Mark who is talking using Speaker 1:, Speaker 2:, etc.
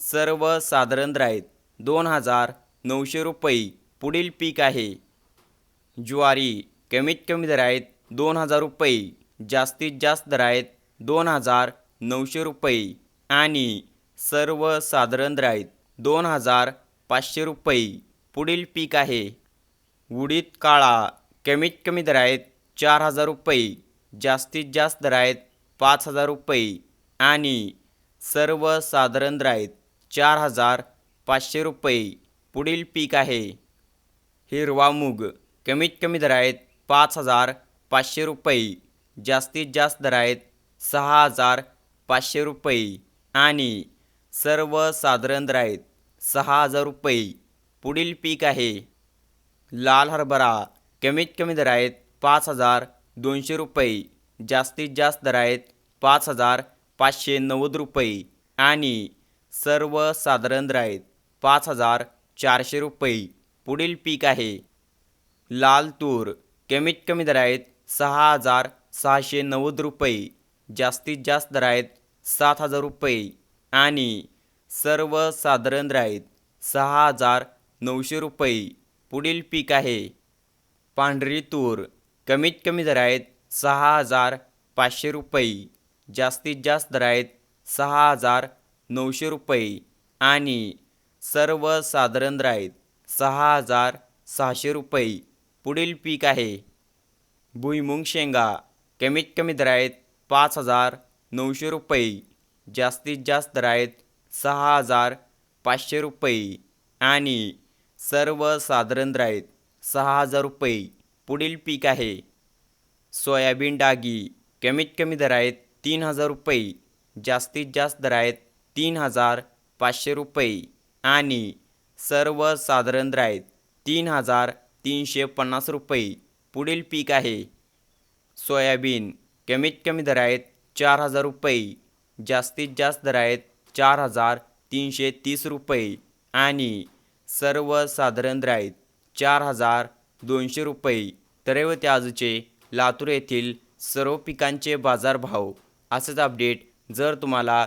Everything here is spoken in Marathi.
Speaker 1: सर्वसाधारण साधारण आहेत दोन हजार नऊशे रुपये पुढील पीक आहे. ज्वारी कमीत कमी दर आहेत दोन हजार रुपये जास्तीत जास्त दर आहेत दोन हजार नऊशे रुपये आणि सर्वसाधारण साधारण आहेत दोन हजार पाचशे रुपये पुढील पीक आहे. उडीद काळा कमीत कमी दर आहेत चार हजार रुपये जास्तीत जास्त दर आहेत पाच हजार रुपये आणि सर्वसाधारण साधारण आहेत चार हजार पाचशे रुपये. पुढील पीक आहे. हिरवा मूग. कमीत कमी दर आहेत पाच हजार पाचशे रुपये. जास्तीत जास्त दर आहेत सहा हजार पाचशे रुपये. आणि सर्वसाधारण दर आहेत सहा हजार रुपये. पुढील पीक आहे. लाल हरभरा. कमीत कमी दर आहेत पाच हजार दोनशे रुपये. जास्तीत जास्त दर आहेत पाच हजार पाचशे नव्वद रुपये. आणि सर्वसाधारण साधारण आहेत पाच हजार चारशे रुपये पुढील पीक आहे. लाल तूर कमीत कमी दर आहेत सहा हजार सहाशे नव्वद रुपये जास्तीत जास्त दर आहेत सात हजार रुपये आणि सर्वसाधारण साधारण आहेत सहा हजार नऊशे रुपये पुढील पीक आहे. पांढरी तूर कमीत कमी दर आहेत सहा हजार पाचशे रुपये जास्तीत जास्त दर आहेत सहा हजार नऊशे रुपये आणि सर्वसाधारण राईत सहा हजार सहाशे रुपये. पुढील पीक आहे. भुईमुंग शेंगा. कमीत कमी दर आहेत पाच हजार नऊशे रुपये. जास्तीत जास्त दर आहेत सहा हजार पाचशे रुपये. आणि सर्वसाधारण राईत सहा हजार रुपये. पुढील पीक आहे. सोयाबीन डागी. कमीत कमी दर आहेत तीन हजार रुपये. जास्तीत जास्त दर आहेत तीन हजार पाचशे रुपये आणि सर्वसाधारण दर तीन हजार तीनशे पन्नास रुपये. पुढील पीक आहे. सोयाबीन कमीत कमी दर आहेत चार हजार रुपये. जास्तीत जास्त दर आहेत चार हजार तीनशे तीस रुपये. आणि सर्वसाधारण दर चार हजार दोनशे रुपये. तर हे आजचे लातूर येथील सर्व पिकांचे बाजारभाव असंच अपडेट. जर तुम्हाला